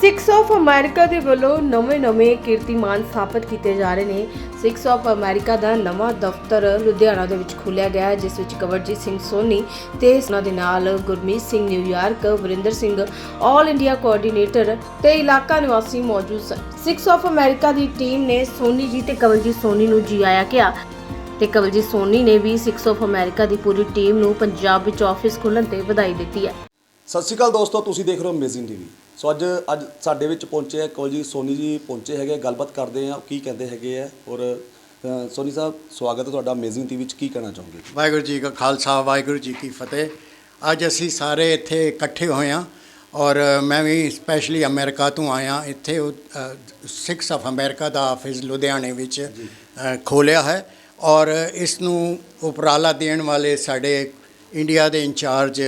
Six of America ਦੇ ਵੱਲੋਂ ਨਵੇਂ-ਨਵੇਂ ਕੀਰਤੀਮਾਨ ਸਥਾਪਿਤ ਕੀਤੇ ਜਾ ਰਹੇ ਨੇ। ਸਿਕਸ ਆਫ ਅਮਰੀਕਾ ਦਾ ਨਵਾਂ ਦਫ਼ਤਰ ਲੁਧਿਆਣਾ ਦੇ ਵਿੱਚ ਖੁੱਲਿਆ ਗਿਆ ਜਿਸ ਵਿੱਚ ਕਵਰਜੀਤ ਸਿੰਘ ਸੋਨੀ ਤੇ ਉਹਨਾਂ ਦੇ ਨਾਲ Gurmeet Singh New York Varinder Singh all India coordinator ਤੇ ਇਲਾਕਾ ਨਿਵਾਸੀ ਮੌਜੂਦ ਸਨ ਸਿਕਸ ਆਫ ਅਮਰੀਕਾ ਦੀ ਟੀਮ ਨੇ ਸੋਨੀ ਜੀ ਤੇ ਕਵਲਜੀਤ ਸੋਨੀ ਨੂੰ ਜੀ ਆਇਆ ਕਿਹਾ। ਤੇ ਕਵਲਜੀਤ ਸੋਨੀ ਨੇ ਵੀ ਸਿਕਸ ਆਫ ਅਮਰੀਕਾ ਦੀ ਪੂਰੀ ਟੀਮ ਨੂੰ ਪੰਜਾਬ ਵਿੱਚ ਆਫਿਸ ਖੁੱਲ੍ਹਣ ਤੇ ਵਧਾਈ ਦਿੱਤੀ ਹੈ। ਸਤਿ ਸ਼੍ਰੀ ਅਕਾਲ ਦੋਸਤੋ, ਤੁਸੀਂ ਦੇਖ ਰਹੇ ਹੋ ਅਮੇਜ਼ਿੰਗ ਟੀਵੀ ਸੋ ਅੱਜ ਅੱਜ ਸਾਡੇ ਵਿੱਚ ਪਹੁੰਚੇ ਆ ਕਵਲਜੀਤ ਸੋਨੀ ਜੀ ਪਹੁੰਚੇ ਹੈਗੇ ਗੱਲਬਾਤ ਕਰਦੇ ਆ ਕੀ ਕਹਿੰਦੇ ਹੈਗੇ ਆ ਔਰ ਅ, ਸੋਨੀ ਸਾਹਿਬ ਸਵਾਗਤ ਹੈ ਤੁਹਾਡਾ ਅਮੇਜ਼ਿੰਗ ਟੀਵੀ ਵਿੱਚ ਕੀ ਕਹਿਣਾ ਚਾਹੋਗੇ? ਵਾਹਿਗੁਰੂ ਜੀ ਕਾ ਖਾਲਸਾ ਵਾਹਿਗੁਰੂ ਜੀ ਕੀ ਫਤਿਹ। ਅੱਜ ਅਸੀਂ ਸਾਰੇ ਇੱਥੇ ਇਕੱਠੇ ਹੋਏ ਹਾਂ ਔਰ ਮੈਂ ਵੀ ਸਪੈਸ਼ਲੀ ਅਮਰੀਕਾ ਤੋਂ ਆਇਆ ਇੱਥੇ ਸਿਕਸ ਆਫ ਅਮਰੀਕਾ ਦਾ ਆਫਿਸ ਲੁਧਿਆਣੇ ਵਿੱਚ ਅ, ਖੋਲ੍ਹਿਆ ਹੈ ਔਰ ਇਸ ਨੂੰ ਉਪਰਾਲਾ ਦੇਣ ਵਾਲੇ ਸਾਡੇ ਇੰਡੀਆ ਦੇ ਇੰਚਾਰਜ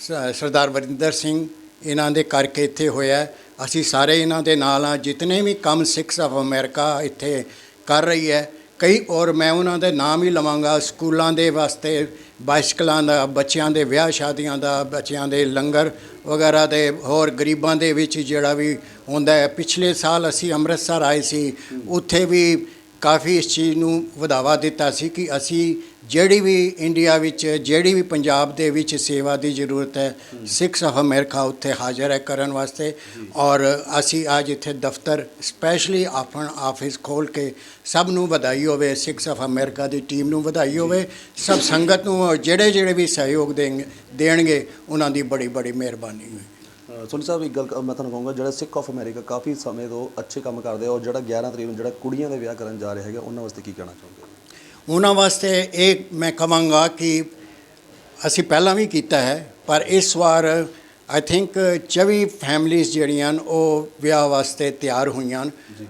ਸ- ਸਰਦਾਰ ਵਰਿੰਦਰ ਸਿੰਘ ਇਹਨਾਂ ਦੇ ਕਰਕੇ ਇੱਥੇ ਹੋਇਆ ਅਸੀਂ ਸਾਰੇ ਇਹਨਾਂ ਦੇ ਨਾਲ ਆ ਜਿਤਨੇ ਵੀ ਕੰਮ ਸਿਕਸ ਆਫ ਅਮਰੀਕਾ ਇੱਥੇ ਕਰ ਰਹੀ ਹੈ। ਕਈ ਔਰ ਮੈਂ ਉਹਨਾਂ ਦੇ ਨਾਮ ਹੀ ਲਵਾਂਗਾ। ਸਕੂਲਾਂ ਦੇ ਵਾਸਤੇ, ਬਾਈਸਕਲਾਂ ਦਾ, ਬੱਚਿਆਂ ਦੇ ਵਿਆਹ ਸ਼ਾਦੀਆਂ ਦਾ, ਬੱਚਿਆਂ ਦੇ ਲੰਗਰ ਵਗੈਰਾ ਦੇ, ਹੋਰ ਗਰੀਬਾਂ ਦੇ ਵਿੱਚ ਜਿਹੜਾ ਵੀ ਹੁੰਦਾ ਹੈ। ਪਿਛਲੇ ਸਾਲ ਅਸੀਂ ਅੰਮ੍ਰਿਤਸਰ ਆਏ ਸੀ। ਉੱਥੇ ਵੀ ਕਾਫੀ ਇਸ ਚੀਜ਼ ਨੂੰ ਵਧਾਵਾ ਦਿੱਤਾ ਸੀ ਕਿ ਅਸੀਂ ਜਿਹੜੀ ਵੀ ਇੰਡੀਆ ਵਿੱਚ ਜਿਹੜੀ ਵੀ ਪੰਜਾਬ ਦੇ ਵਿੱਚ ਸੇਵਾ ਦੀ ਜ਼ਰੂਰਤ ਹੈ ਸਿਕਸ ਆਫ ਅਮਰੀਕਾ ਉੱਥੇ ਹਾਜ਼ਰ ਹੈ ਕਰਨ ਵਾਸਤੇ ਔਰ ਅਸੀਂ ਅੱਜ ਇੱਥੇ ਦਫ਼ਤਰ ਸਪੈਸ਼ਲੀ ਆਪਣ ਆਫਿਸ ਖੋਲ ਕੇ ਸਭ ਨੂੰ ਵਧਾਈ ਹੋਵੇ ਸਿਕਸ ਆਫ ਅਮਰੀਕਾ ਦੀ ਟੀਮ ਨੂੰ ਵਧਾਈ ਹੋਵੇ ਸਭ ਸੰਗਤ ਨੂੰ ਔਰ ਜਿਹੜੇ ਜਿਹੜੇ ਵੀ ਸਹਿਯੋਗ ਦੇਣਗੇ ਦੇਣਗੇ ਉਹਨਾਂ ਦੀ ਬੜੀ ਬੜੀ ਮਿਹਰਬਾਨੀ ਹੋਵੇ ਸੋਨੀ ਸਾਹਿਬ ਇੱਕ ਗੱਲ ਮੈਂ ਤੁਹਾਨੂੰ ਕਹੂੰਗਾ ਜਿਹੜਾ ਸਿੱਖ ਆਫ ਅਮਰੀਕਾ ਕਾਫੀ ਸਮੇਂ ਤੋਂ ਅੱਛੇ ਕੰਮ ਕਰਦੇ ਆ ਔਰ ਜਿਹੜਾ 11 ਤਰੀਕ ਨੂੰ ਜਿਹੜਾ ਕੁੜੀਆਂ ਦੇ ਵਿਆਹ ਕਰਨ ਜਾ ਰਹੇ ਹੈਗੇ ਉਹਨਾਂ ਵਾਸਤੇ ਕੀ ਕਹਿਣਾ ਚਾਹੋਗੇ? ਉਹਨਾਂ ਵਾਸਤੇ ਇਹ ਮੈਂ ਕਹਾਂਗਾ ਕਿ ਅਸੀਂ ਪਹਿਲਾਂ ਵੀ ਕੀਤਾ ਹੈ ਪਰ ਇਸ ਵਾਰ ਆਈ ਥਿੰਕ 24 ਫੈਮਲੀਆਂ ਜਿਹੜੀਆਂ ਹਨ, ਉਹ ਵਿਆਹ ਵਾਸਤੇ ਤਿਆਰ ਹੋਈਆਂ।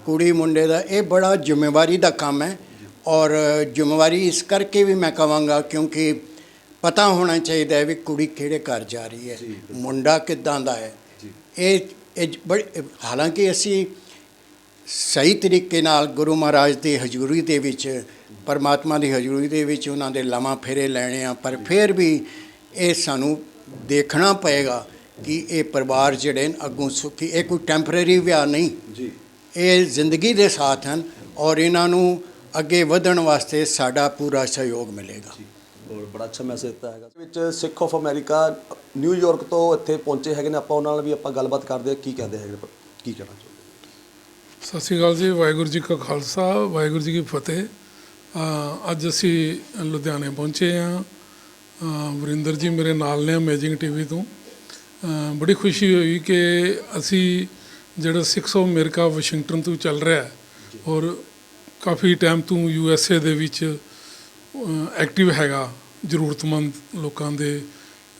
ਕੁੜੀ ਮੁੰਡੇ ਦਾ ਇਹ ਬੜਾ ਜ਼ਿੰਮੇਵਾਰੀ ਦਾ ਕੰਮ ਹੈ ਔਰ ਜ਼ਿੰਮੇਵਾਰੀ ਇਸ ਕਰਕੇ ਵੀ ਮੈਂ ਕਹਾਂਗਾ ਕਿਉਂਕਿ ਪਤਾ ਹੋਣਾ ਚਾਹੀਦਾ ਹੈ ਵੀ ਕੁੜੀ ਕਿਹੜੇ ਘਰ ਜਾ ਰਹੀ ਹੈ ਮੁੰਡਾ ਕਿੱਦਾਂ ਦਾ ਹੈ। ਇਹ ਇਹ ਬੜੀ ਹਾਲਾਂਕਿ ਅਸੀਂ ਸਹੀ ਤਰੀਕੇ ਨਾਲ ਗੁਰੂ ਮਹਾਰਾਜ ਦੀ ਹਜ਼ੂਰੀ ਦੇ ਵਿੱਚ ਪਰਮਾਤਮਾ ਦੀ ਹਜ਼ੂਰੀ ਦੇ ਵਿੱਚ ਉਹਨਾਂ ਦੇ ਲਮਾ ਫੇਰੇ ਲੈਣੇ ਆ ਪਰ ਫਿਰ ਵੀ ਇਹ ਸਾਨੂੰ ਦੇਖਣਾ ਪਏਗਾ ਕਿ ਇਹ ਪਰਿਵਾਰ ਜਿਹੜੇ ਨੇ ਅੱਗੋਂ ਸੁਖੀ ਇਹ ਕੋਈ ਟੈਂਪਰੇਰੀ ਵਿਆਹ ਨਹੀਂ। ਜੀ। ਇਹ ਜ਼ਿੰਦਗੀ ਦੇ ਸਾਥ ਹਨ ਔਰ ਇਹਨਾਂ ਨੂੰ ਅੱਗੇ ਵਧਣ ਵਾਸਤੇ ਸਾਡਾ ਪੂਰਾ ਸਹਿਯੋਗ ਮਿਲੇਗਾ। ਔਰ ਬੜਾ ਅੱਛਾ ਮੈਸੇਜ ਦਿੱਤਾ ਹੈਗਾ। ਵਿੱਚ ਸਿੱਖ ਆਫ ਅਮਰੀਕਾ ਨਿਊਯਾਰਕ ਤੋਂ ਇੱਥੇ ਪਹੁੰਚੇ ਹੈਗੇ ਨੇ ਆਪਾਂ ਉਹਨਾਂ ਨਾਲ ਵੀ ਆਪਾਂ ਗੱਲਬਾਤ ਕਰਦੇ ਆ ਕੀ ਕਹਿੰਦੇ ਹੈਗੇ ਕੀ ਕਹਿਣਾ ਚਾਹੋਗੇ? ਸਤਿ ਸ਼੍ਰੀ ਅਕਾਲ ਜੀ ਵਾਹਿਗੁਰੂ ਜੀ ਕਾ ਖਾਲਸਾ ਵਾਹਿਗੁਰੂ ਜੀ ਕੀ ਫਤਿਹ। ਅੱਜ ਅਸੀਂ ਲੁਧਿਆਣੇ ਪਹੁੰਚੇ ਹਾਂ। ਵਰਿੰਦਰ ਜੀ ਮੇਰੇ ਨਾਲ ਨੇ ਅਮੇਜ਼ਿੰਗ ਟੀਵੀ ਤੋਂ। ਬੜੀ ਖੁਸ਼ੀ ਹੋਈ ਕਿ ਅਸੀਂ ਜਿਹੜਾ ਸਿਕਸ ਆਫ ਅਮਰੀਕਾ ਵਾਸ਼ਿੰਗਟਨ ਤੋਂ ਚੱਲ ਰਿਹਾ ਹੈ ਔਰ ਕਾਫੀ ਟਾਈਮ ਤੋਂ ਯੂ ਐਸ ਏ ਦੇ ਵਿੱਚ ਐਕਟਿਵ ਹੈਗਾ ਜ਼ਰੂਰਤਮੰਦ ਲੋਕਾਂ ਦੇ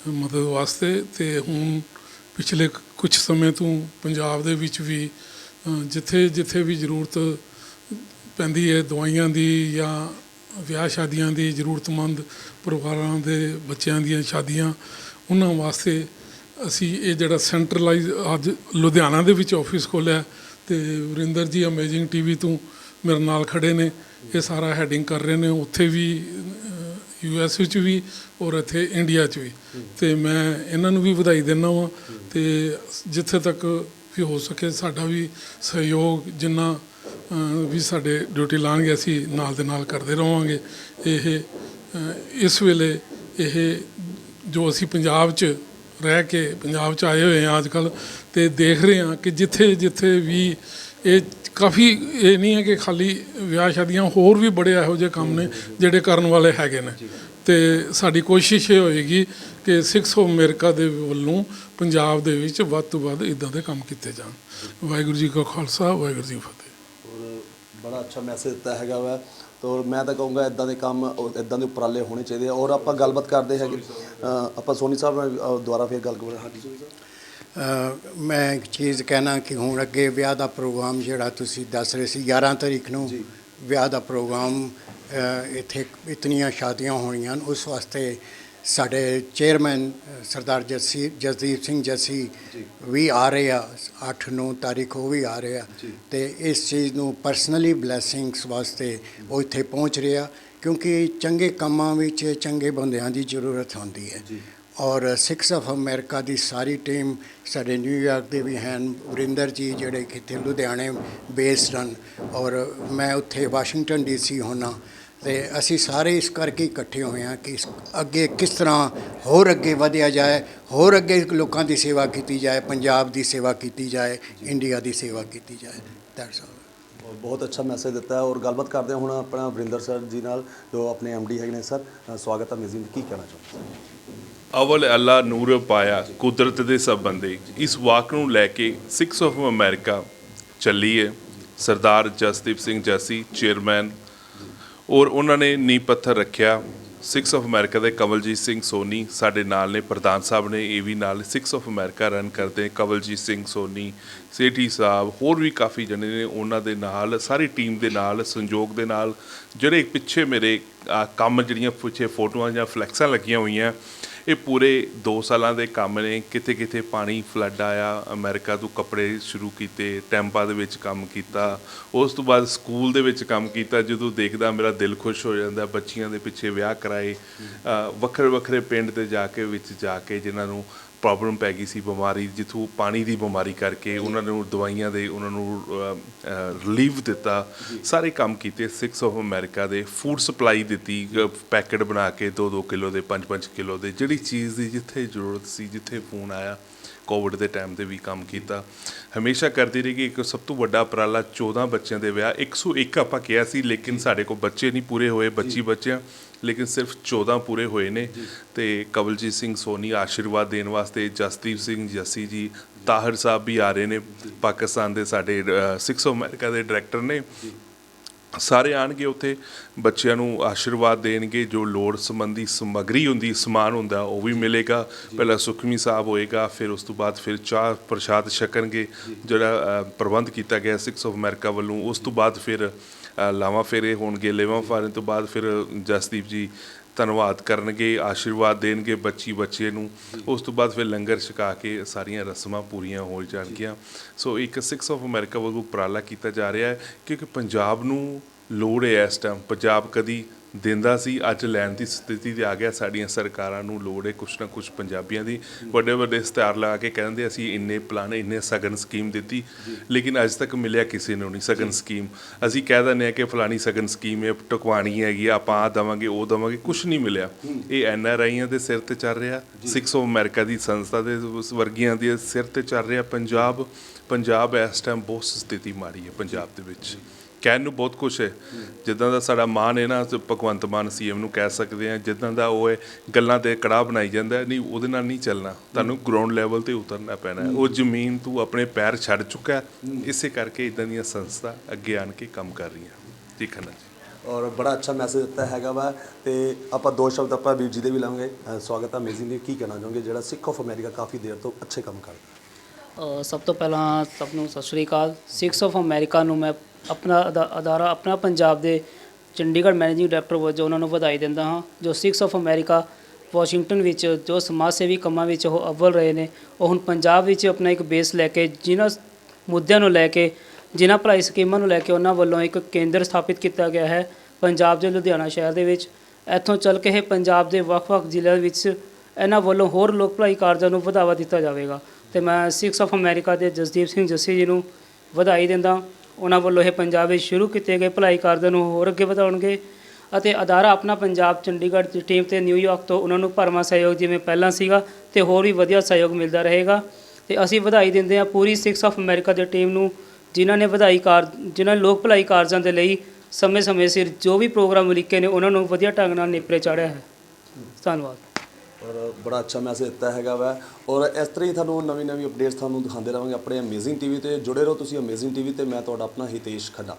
ਮਦਦ ਵਾਸਤੇ ਤੇ ਹੁਣ ਪਿਛਲੇ ਕੁਝ ਸਮੇਂ ਤੋਂ ਪੰਜਾਬ ਦੇ ਵਿੱਚ ਵੀ ਜਿੱਥੇ ਜਿੱਥੇ ਵੀ ਜ਼ਰੂਰਤ ਪੈਂਦੀ ਹੈ, ਦਵਾਈਆਂ ਦੀ ਜਾਂ ਵਿਆਹ ਸ਼ਾਦੀਆਂ ਦੀ ਜ਼ਰੂਰਤਮੰਦ ਪਰਿਵਾਰਾਂ ਦੇ ਬੱਚਿਆਂ ਦੀਆਂ ਸ਼ਾਦੀਆਂ, ਉਹਨਾਂ ਵਾਸਤੇ ਅਸੀਂ ਇਹ ਜਿਹੜਾ ਸੈਂਟਰਲਾਈਜ਼ ਅੱਜ ਲੁਧਿਆਣਾ ਦੇ ਵਿੱਚ ਆਫਿਸ ਖੋਲ੍ਹਿਆ ਤੇ ਵਰਿੰਦਰ ਜੀ ਅਮੇਜ਼ਿੰਗ ਟੀਵੀ ਤੋਂ ਮੇਰੇ ਨਾਲ ਖੜੇ ਨੇ, ਇਹ ਸਾਰਾ ਹੈਡਿੰਗ ਕਰ ਰਹੇ ਨੇ, ਉੱਥੇ ਵੀ ਯੂ ਐਸ ਵਿੱਚ ਵੀ ਔਰ ਇੱਥੇ ਇੰਡੀਆ 'ਚ ਵੀ। ਤੇ ਮੈਂ ਇਹਨਾਂ ਨੂੰ ਵੀ ਵਧਾਈ ਦਿੰਦਾ ਵਾਂ ਤੇ ਜਿੱਥੇ ਤੱਕ ਵੀ ਹੋ ਸਕੇ ਸਾਡਾ ਵੀ ਸਹਿਯੋਗ ਜਿੰਨਾ ਵੀ ਸਾਡੇ ਡਿਊਟੀ ਲਾਣਗੇ, ਅਸੀਂ ਨਾਲ ਦੇ ਨਾਲ ਕਰਦੇ ਰਹਾਂਗੇ ਇਹ ਇਸ ਵੇਲੇ ਇਹ ਜੋ ਅਸੀਂ ਪੰਜਾਬ 'ਚ ਰਹਿ ਕੇ, ਪੰਜਾਬ 'ਚ ਆਏ ਹੋਏ ਹਾਂ ਅੱਜ ਕੱਲ ਤੇ ਦੇਖ ਰਹੇ ਹਾਂ ਕਿ ਜਿੱਥੇ ਜਿੱਥੇ ਵੀ ਇਹ ਕਾਫੀ, ਇਹ ਨਹੀਂ ਹੈ ਕਿ ਖਾਲੀ ਵਿਆਹ ਸ਼ਾਦੀਆਂ, ਹੋਰ ਵੀ ਬੜੇ ਇਹੋ ਜਿਹੇ ਕੰਮ ਨੇ ਜਿਹੜੇ ਕਰਨ ਵਾਲੇ ਹੈਗੇ ਨੇ। ਤੇ ਸਾਡੀ ਕੋਸ਼ਿਸ਼ ਇਹ ਹੋਏਗੀ ਕਿ ਸਿਕਸ ਆਫ ਅਮਰੀਕਾ ਦੇ ਵੱਲੋਂ ਪੰਜਾਬ ਦੇ ਵਿੱਚ ਵੱਧ ਤੋਂ ਵੱਧ ਇਦਾਂ ਦੇ ਕੰਮ ਕੀਤੇ ਜਾਣ। ਵਾਹਿਗੁਰੂ ਜੀ ਕਾ ਖਾਲਸਾ, ਵਾਹਿਗੁਰੂ ਜੀ ਫਤਿਹ। ਬੜਾ ਅੱਛਾ ਮੈਸੇਜ ਦਿੱਤਾ ਹੈਗਾ ਵਾ। ਤੋ ਮੈਂ ਤਾਂ ਕਹੂੰਗਾ ਇਦਾਂ ਦੇ ਕੰਮ ਇਦਾਂ ਦੇ ਉਪਰਾਲੇ ਹੋਣੇ ਚਾਹੀਦੇ ਆ। ਔਰ ਆਪਾਂ ਗੱਲਬਾਤ ਕਰਦੇ ਹੈਗੇ। ਆਪਾਂ ਸੋਨੀ ਸਾਹਿਬ ਨਾਲ ਦੁਬਾਰਾ ਫਿਰ ਗੱਲ ਕਰਾਂਗੇ। ਹਾਂਜੀ ਸੋਨੀ ਸਾਹਿਬ। ਮੈਂ ਇੱਕ ਚੀਜ਼ ਕਹਿਣਾ ਕਿ ਹੁਣ ਅੱਗੇ ਵਿਆਹ ਦਾ ਪ੍ਰੋਗਰਾਮ ਜਿਹੜਾ ਤੁਸੀਂ ਦੱਸ ਰਹੇ ਸੀ 11 ਤਰੀਕ ਨੂੰ। ਵਿਆਹ ਦਾ ਪ੍ਰੋਗਰਾਮ ਇੱਥੇ ਇਤਨੀਆਂ ਸ਼ਾਦੀਆਂ ਹੋਣੀਆਂ ਹਨ, ਉਸ ਵਾਸਤੇ ਸਾਡੇ ਚੇਅਰਮੈਨ ਸਰਦਾਰ ਜਸੀ ਜਸਦੀਪ ਸਿੰਘ ਜੱਸੀ। ਵੀ ਆ ਰਹੇ ਆ। 8 9 ਤਾਰੀਖ ਉਹ ਵੀ ਆ ਰਹੇ ਆ। ਤੇ ਇਸ ਚੀਜ਼ ਨੂੰ ਪਰਸਨਲੀ ਬਲੇਸਿੰਗਸ ਵਾਸਤੇ ਉਹ ਇੱਥੇ ਪਹੁੰਚ ਰਹੇ ਕਿਉਂਕਿ ਚੰਗੇ ਕੰਮਾਂ ਵਿੱਚ ਚੰਗੇ ਬੰਦਿਆਂ ਦੀ ਜ਼ਰੂਰਤ ਹੁੰਦੀ ਹੈ। ਔਰ ਸਿਕਸ ਆਫ ਅਮਰੀਕਾ ਦੀ ਸਾਰੀ ਟੀਮ ਸਾਡੇ ਨਿਊਯਾਰਕ ਦੇ ਵੀ ਹਨ। ਵਰਿੰਦਰ ਜੀ ਜਿਹੜੇ ਕਿ ਇੱਥੇ ਲੁਧਿਆਣੇ ਬੇਸਡ ਹਨ। ਔਰ ਮੈਂ ਉੱਥੇ ਵਾਸ਼ਿੰਗਟਨ ਡੀਸੀ ਹੋਣਾ ਤੇ ਅਸੀਂ ਸਾਰੇ ਇਸ ਕਰਕੇ ਇਕੱਠੇ ਹੋਏ ਹਾਂ ਕਿ ਅੱਗੇ ਕਿਸ ਤਰ੍ਹਾਂ ਹੋਰ ਅੱਗੇ ਵਧਿਆ ਜਾਏ ਹੋਰ ਅੱਗੇ ਲੋਕਾਂ ਦੀ ਸੇਵਾ ਕੀਤੀ ਜਾਏ ਪੰਜਾਬ ਦੀ ਸੇਵਾ ਕੀਤੀ ਜਾਏ ਇੰਡੀਆ ਦੀ ਸੇਵਾ ਕੀਤੀ ਜਾਏ। ਦੈਟਸ ਆਲ ਬਹੁਤ ਅੱਛਾ ਮੈਸੇਜ ਦਿੱਤਾ ਹੈ ਔਰ ਗੱਲਬਾਤ ਕਰਦੇ ਹਾਂ ਹੁਣ ਆਪਣਾ ਵਰਿੰਦਰ ਸਰ ਜੀ ਨਾਲ ਜੋ ਆਪਣੇ ਐਮਡੀ ਹੈਗੇ ਨੇ ਸਰ। ਸਵਾਗਤ ਹੈ ਅਮੇਜ਼ਿੰਗ ਕੀ ਕਹਿਣਾ ਚਾਹੁੰਦੇ ਅਵਲ ਅੱਲਾ ਨੂਰ ਪਾਇਆ ਕੁਦਰਤ ਦੇ ਸਭ ਬੰਦੇ ਇਸ ਵਾਕ ਨੂੰ ਲੈ ਕੇ ਸਿਕਸ ਆਫ ਅਮਰੀਕਾ ਚੱਲੀ ਹੈ ਸਰਦਾਰ ਜਸਦੀਪ ਸਿੰਘ ਜੱਸੀ ਚੇਅਰਮੈਨ ਔਰ ਉਹਨਾਂ ਨੇ ਨੀਂਹ ਪੱਥਰ ਰੱਖਿਆ। ਸਿਕਸ ਆਫ ਅਮਰੀਕਾ ਦੇ ਕਵਲਜੀਤ ਸਿੰਘ ਸੋਨੀ ਸਾਡੇ ਨਾਲ ਨੇ। ਪ੍ਰਧਾਨ ਸਾਹਿਬ ਨੇ ਇਹ ਵੀ ਨਾਲ ਸਿਕਸ ਆਫ ਅਮਰੀਕਾ ਰਨ ਕਰਦੇ ਕਵਲਜੀਤ ਸਿੰਘ ਸੋਨੀ, ਸੇਠੀ ਸਾਹਿਬ, ਹੋਰ ਵੀ ਕਾਫੀ ਜਣੇ ਨੇ ਉਹਨਾਂ ਦੇ ਨਾਲ, ਸਾਰੀ ਟੀਮ ਦੇ ਨਾਲ ਸੰਯੋਗ ਦੇ ਨਾਲ। ਜਿਹੜੇ ਪਿੱਛੇ ਮੇਰੇ ਕੰਮ ਜਿਹੜੀਆਂ ਪਿੱਛੇ ਫੋਟੋਆਂ ਜਾਂ ਫਲੈਕਸਾਂ ਲੱਗੀਆਂ ਹੋਈਆਂ ਇਹ ਪੂਰੇ 2 ਸਾਲਾਂ ਦੇ ਕੰਮ ਨੇ। ਕਿਤੇ ਕਿਤੇ ਪਾਣੀ ਫਲੱਡ ਆਇਆ, ਅਮਰੀਕਾ ਤੋਂ ਕੱਪੜੇ ਸ਼ੁਰੂ ਕੀਤੇ, ਟੈਂਪਾ ਦੇ ਵਿੱਚ ਕੰਮ ਕੀਤਾ, ਉਸ ਤੋਂ ਬਾਅਦ ਸਕੂਲ ਦੇ ਵਿੱਚ ਕੰਮ ਕੀਤਾ। ਜਦੋਂ ਦੇਖਦਾ ਮੇਰਾ ਦਿਲ ਖੁਸ਼ ਹੋ ਜਾਂਦਾ, ਬੱਚੀਆਂ ਦੇ ਪਿੱਛੇ ਵਿਆਹ ਕਰਾਏ ਵੱਖਰੇ ਵੱਖਰੇ ਪਿੰਡ ਤੇ ਜਾ ਕੇ ਵਿੱਚ ਜਾ ਕੇ ਜਿਨ੍ਹਾਂ ਨੂੰ ਪ੍ਰੋਬਲਮ ਪੈ ਗਈ ਸੀ ਬਿਮਾਰੀ ਜਿੱਥੋਂ ਪਾਣੀ ਦੀ ਬਿਮਾਰੀ ਕਰਕੇ ਉਹਨਾਂ ਨੂੰ ਦਵਾਈਆਂ ਦੇ ਉਹਨਾਂ ਨੂੰ ਰਿਲੀਫ ਦਿੱਤਾ। ਸਾਰੇ ਕੰਮ ਕੀਤੇ 6 ਆਫ ਅਮਰੀਕਾ ਦੇ ਫੂਡ ਸਪਲਾਈ ਦਿੱਤੀ ਪੈਕੇਟ ਬਣਾ ਕੇ 2-2 ਕਿਲੋ ਦੇ 5-5 ਕਿਲੋ ਦੇ ਜਿਹੜੀ ਚੀਜ਼ ਦੀ ਜਿੱਥੇ ਜ਼ਰੂਰਤ ਸੀ ਜਿੱਥੇ ਫੋਨ ਆਇਆ ਕੋਵਿਡ ਦੇ ਟਾਈਮ ਤੇ ਵੀ ਕੰਮ ਕੀਤਾ। ਹਮੇਸ਼ਾ ਕਰਦੀ ਰਹੀ ਕਿ ਇੱਕ ਸਭ ਤੋਂ ਵੱਡਾ ਉਪਰਾਲਾ 14 ਬੱਚਿਆਂ ਦੇ ਵਿਆਹ 101 ਆਪਾਂ ਕਿਹਾ ਸੀ ਲੇਕਿਨ ਸਾਡੇ ਕੋਲ ਬੱਚੇ ਨਹੀਂ ਪੂਰੇ ਹੋਏ 25 ਬੱਚਿਆਂ ਲੇਕਿਨ ਸਿਰਫ 14 ਪੂਰੇ ਹੋਏ ਨੇ ਤੇ ਕਵਲਜੀਤ ਸਿੰਘ ਸੋਨੀ ਆਸ਼ੀਰਵਾਦ ਦੇਣ ਵਾਸਤੇ ਜਸਦੀਪ ਸਿੰਘ ਜੱਸੀ ਜੀ ਤਾਹਰ ਸਾਹਿਬ ਵੀ ਆ ਰਹੇ ਨੇ ਪਾਕਿਸਤਾਨ ਦੇ ਸਾਡੇ 6 ਅਮਰੀਕਾ ਦੇ ਡਾਇਰੈਕਟਰ ਨੇ। ਸਾਰੇ ਆਣਗੇ ਉੱਥੇ ਬੱਚਿਆਂ ਨੂੰ ਆਸ਼ੀਰਵਾਦ ਦੇਣਗੇ ਜੋ ਲੋੜ ਸੰਬੰਧੀ ਸਮੱਗਰੀ ਹੁੰਦੀ ਸਮਾਨ ਹੁੰਦਾ ਉਹ ਵੀ ਮਿਲੇਗਾ। ਪਹਿਲਾਂ ਸੁਖਮੀ ਸਾਹਿਬ ਹੋਏਗਾ ਫਿਰ ਉਸ ਤੋਂ ਬਾਅਦ ਫਿਰ ਚਾਹ ਪ੍ਰਸ਼ਾਦ ਛਕਣਗੇ ਜਿਹੜਾ ਪ੍ਰਬੰਧ ਕੀਤਾ ਗਿਆ 6 ਆਫ ਅਮਰੀਕਾ ਵੱਲੋਂ। ਉਸ ਤੋਂ ਬਾਅਦ ਫਿਰ ਲਾਵਾਂ ਫੇਰੇ ਹੋਣਗੇ, ਲੇਵਾਂ ਫਾਰਨ ਤੋਂ ਬਾਅਦ ਫਿਰ ਜਸਦੀਪ ਜੀ ਧੰਨਵਾਦ ਕਰਨਗੇ, ਆਸ਼ੀਰਵਾਦ ਦੇਣਗੇ ਬੱਚੀ ਬੱਚੇ ਨੂੰ। ਉਸ ਤੋਂ ਬਾਅਦ ਫਿਰ ਲੰਗਰ ਛਕਾ ਕੇ ਸਾਰੀਆਂ ਰਸਮਾਂ ਪੂਰੀਆਂ ਹੋ ਜਾਣਗੀਆਂ। ਸੋ ਇੱਕ ਸਿਕਸ ਆਫ ਅਮਰੀਕਾ ਵੱਲੋਂ ਉਪਰਾਲਾ ਕੀਤਾ ਜਾ ਰਿਹਾ ਹੈ, ਕਿਉਂਕਿ ਪੰਜਾਬ ਨੂੰ ਲੋੜ ਹੈ ਇਸ ਟਾਈਮ ਪੰਜਾਬ ਕਦੀ ਦਿੰਦਾ ਸੀ ਅੱਜ ਲੈਣ ਦੀ ਸਥਿਤੀ ਤੇ ਆ ਗਿਆ। ਸਾਡੀਆਂ ਸਰਕਾਰਾਂ ਨੂੰ ਲੋੜ ਹੈ ਕੁਛ ਨਾ ਕੁਛ ਪੰਜਾਬੀਆਂ ਦੀ। ਵੱਡੇ ਵੱਡੇ ਇਸ਼ਤਿਹਾਰ ਲਾ ਕੇ ਕਹਿੰਦੇ ਅਸੀਂ ਇੰਨੇ ਪਲਾਨ ਇੰਨੇ ਸਗਨ ਸਕੀਮ ਦਿੱਤੀ ਲੇਕਿਨ ਅੱਜ ਤੱਕ ਮਿਲਿਆ ਕਿਸੇ ਨੂੰ ਨਹੀਂ ਸਗਨ ਸਕੀਮ ਅਸੀਂ ਕਹਿ ਦਿੰਦੇ ਹਾਂ ਕਿ ਫਲਾਣੀ ਸਗਨ ਸਕੀਮ ਹੈ ਟਕਵਾਣੀ ਹੈਗੀ ਆ, ਆਪਾਂ ਆ ਦਵਾਂਗੇ ਉਹ ਦਵਾਂਗੇ ਕੁਝ ਨਹੀਂ ਮਿਲਿਆ। ਇਹ ਐਨ ਆਰ ਆਈਆਂ ਦੇ ਸਿਰ ਤੇ ਚੱਲ ਰਿਹਾ ਸਿਕਸ ਆਫ ਅਮਰੀਕਾ ਦੀ ਸੰਸਥਾ ਦੇ ਉਸ ਵਰਗੀਆਂ ਦੇ ਸਿਰ ਤੇ ਚੱਲ ਰਿਹਾ ਪੰਜਾਬ। ਪੰਜਾਬ ਇਸ ਟਾਈਮ ਬਹੁਤ ਸਥਿਤੀ ਮਾੜੀ ਹੈ ਪੰਜਾਬ ਦੇ ਵਿੱਚ। ਕਹਿਣ ਨੂੰ ਬਹੁਤ ਕੁਝ ਹੈ। ਜਿੱਦਾਂ ਦਾ ਸਾਡਾ ਮਾਨ ਹੈ ਨਾ ਤੇ ਭਗਵੰਤ ਮਾਨ ਸੀਐਮ ਨੂੰ ਕਹਿ ਸਕਦੇ ਆ ਜਿੱਦਾਂ ਦਾ ਉਹ ਹੈ ਗੱਲਾਂ ਤੇ ਕੜਾਹ ਬਣਾਈ ਜਾਂਦਾ ਨਹੀਂ ਉਹਦੇ ਨਾਲ ਨਹੀਂ ਚੱਲਣਾ। ਤੁਹਾਨੂੰ ਗਰਾਊਂਡ ਲੈਵਲ ਤੇ ਉਤਰਨਾ ਪੈਣਾ ਹੈ। ਉਹ ਜ਼ਮੀਨ ਤੋਂ ਆਪਣੇ ਪੈਰ ਛੱਡ ਚੁੱਕਾ ਇਸੇ ਕਰਕੇ ਇਦਾਂ ਦੀਆਂ ਸੰਸਥਾ ਅੱਗੇ ਆਣ ਕੇ ਕੰਮ ਕਰ ਰਹੀਆਂ। ਜੀ ਖੰਨਾ ਜੀ। ਔਰ ਬੜਾ ਅੱਛਾ ਮੈਸੇਜ ਦਿੱਤਾ ਹੈਗਾ ਵਾ। ਤੇ ਆਪਾਂ ਦੋ ਸ਼ਬਦ ਆਪਾਂ ਵੀਰ ਜੀ ਦੇ ਵੀ ਲਾਵਾਂਗੇ ਅ, ਸਵਾਗਤ ਹੈ ਅਮੇਜ਼ਿੰਗ ਦੀ ਕੀ ਕਹਿਣਾ ਚਾਹੋਗੇ? ਜਿਹੜਾ ਸਿੱਖ ਆਫ ਅਮਰੀਕਾ ਕਾਫੀ ਦੇਰ ਤੋਂ ਅੱਛੇ ਕੰਮ ਕਰਦਾ। ਸਭ ਤੋਂ ਪਹਿਲਾਂ ਸਭ ਨੂੰ ਸਤਿ ਸ਼੍ਰੀ ਅਕਾਲ। ਸਿਕਸ ਆਫ ਅਮਰੀਕਾ ਨੂੰ ਮੈਂ ਆਪਣਾ ਅਦਾ- ਅਦਾਰਾ, ਆਪਣਾ ਪੰਜਾਬ ਦੇ ਚੰਡੀਗੜ੍ਹ ਮੈਨੇਜਿੰਗ ਡਾਇਰੈਕਟਰ ਵਜੋਂ ਉਹਨਾਂ ਨੂੰ ਵਧਾਈ ਦਿੰਦਾ ਹਾਂ। ਜੋ ਸਿਕਸ ਆਫ ਅਮਰੀਕਾ ਵਾਸ਼ਿੰਗਟਨ ਵਿੱਚ, ਜੋ ਸਮਾਜ ਸੇਵੀ ਕੰਮਾਂ ਵਿੱਚ ਉਹ ਅਵਲ ਰਹੇ ਨੇ, ਉਹ ਹੁਣ ਪੰਜਾਬ ਵਿੱਚ ਆਪਣਾ ਇੱਕ ਬੇਸ ਲੈ ਕੇ, ਜਿਨ੍ਹਾਂ ਮੁੱਦਿਆਂ ਨੂੰ ਲੈ ਕੇ, ਜਿਨ੍ਹਾਂ ਭਲਾਈ ਸਕੀਮਾਂ ਨੂੰ ਲੈ ਕੇ ਉਹਨਾਂ ਵੱਲੋਂ ਇੱਕ ਕੇਂਦਰ ਸਥਾਪਿਤ ਕੀਤਾ ਗਿਆ ਹੈ, ਪੰਜਾਬ ਦੇ ਲੁਧਿਆਣਾ ਸ਼ਹਿਰ ਦੇ ਵਿੱਚ। ਇੱਥੋਂ ਚੱਲ ਕੇ ਇਹ ਪੰਜਾਬ ਦੇ ਵੱਖ-ਵੱਖ ਜ਼ਿਲ੍ਹਿਆਂ ਵਿੱਚ ਇਹਨਾਂ ਵੱਲੋਂ ਹੋਰ ਲੋਕ ਭਲਾਈ ਕਾਰਜਾਂ ਨੂੰ ਵਧਾਵਾ ਦਿੱਤਾ ਜਾਵੇਗਾ। ਤੇ ਮੈਂ ਸਿਕਸ ਆਫ ਅਮਰੀਕਾ ਦੇ ਜਸਦੀਪ ਸਿੰਘ ਜੱਸੀ ਜੀ ਨੂੰ ਵਧਾਈ ਦਿੰਦਾ। ਉਹਨਾਂ ਵੱਲੋਂ ਇਹ ਪੰਜਾਬ ਵਿੱਚ ਸ਼ੁਰੂ ਕੀਤੇ ਗਏ ਭਲਾਈ ਕਾਰਜਾਂ ਨੂੰ ਹੋਰ ਅੱਗੇ ਵਧਾਉਣਗੇ ਅਤੇ ਅਦਾਰਾ ਆਪਣਾ ਪੰਜਾਬ ਚੰਡੀਗੜ੍ਹ ਦੀ ਟੀਮ ਤੇ ਨਿਊਯਾਰਕ ਤੋਂ ਉਹਨਾਂ ਨੂੰ ਭਰਵਾਂ ਸਹਿਯੋਗ ਜਿਵੇਂ ਪਹਿਲਾਂ ਸੀਗਾ ਤੇ ਹੋਰ ਵੀ ਵਧੀਆ ਸਹਿਯੋਗ ਮਿਲਦਾ ਰਹੇਗਾ। ਤੇ ਅਸੀਂ ਵਧਾਈ ਦਿੰਦੇ ਹਾਂ ਪੂਰੀ ਸਿਕਸ ਆਫ ਅਮਰੀਕਾ ਦੀ ਟੀਮ ਨੂੰ ਜਿਨ੍ਹਾਂ ਨੇ ਵਧਾਈ ਕਾਰ ਜਿਨ੍ਹਾਂ ਨੇ ਲੋਕ ਭਲਾਈ ਕਾਰਜਾਂ ਦੇ ਲਈ ਸਮੇਂ-ਸਮੇਂ ਸਿਰ ਜੋ ਵੀ ਪ੍ਰੋਗਰਾਮ ਲਿਖੇ ਨੇ ਉਹਨਾਂ ਨੂੰ ਵਧੀਆ ਢੰਗ ਨਾਲ ਨੇਪਰੇ ਚਾੜਿਆ ਹੈ। ਧੰਨਵਾਦ। ਔਰ ਬੜਾ ਅੱਛਾ ਮੈਸੇਜ ਦਿੱਤਾ ਹੈਗਾ ਵਾ। ਔਰ ਇਸ ਤਰ੍ਹਾਂ ਹੀ ਤੁਹਾਨੂੰ ਨਵੀਂ ਨਵੀਂ ਅਪਡੇਟਸ ਤੁਹਾਨੂੰ ਦਿਖਾਉਂਦੇ ਰਹਾਂਗੇ ਆਪਣੇ ਅਮੇਜ਼ਿੰਗ ਟੀਵੀ ਤੇ। ਜੁੜੇ ਰਹੋ ਤੁਸੀਂ ਅਮੇਜ਼ਿੰਗ ਟੀਵੀ ਤੇ। ਮੈਂ ਤੁਹਾਡਾ ਆਪਣਾ ਹਿਤੇਸ਼ ਖੰਨਾ।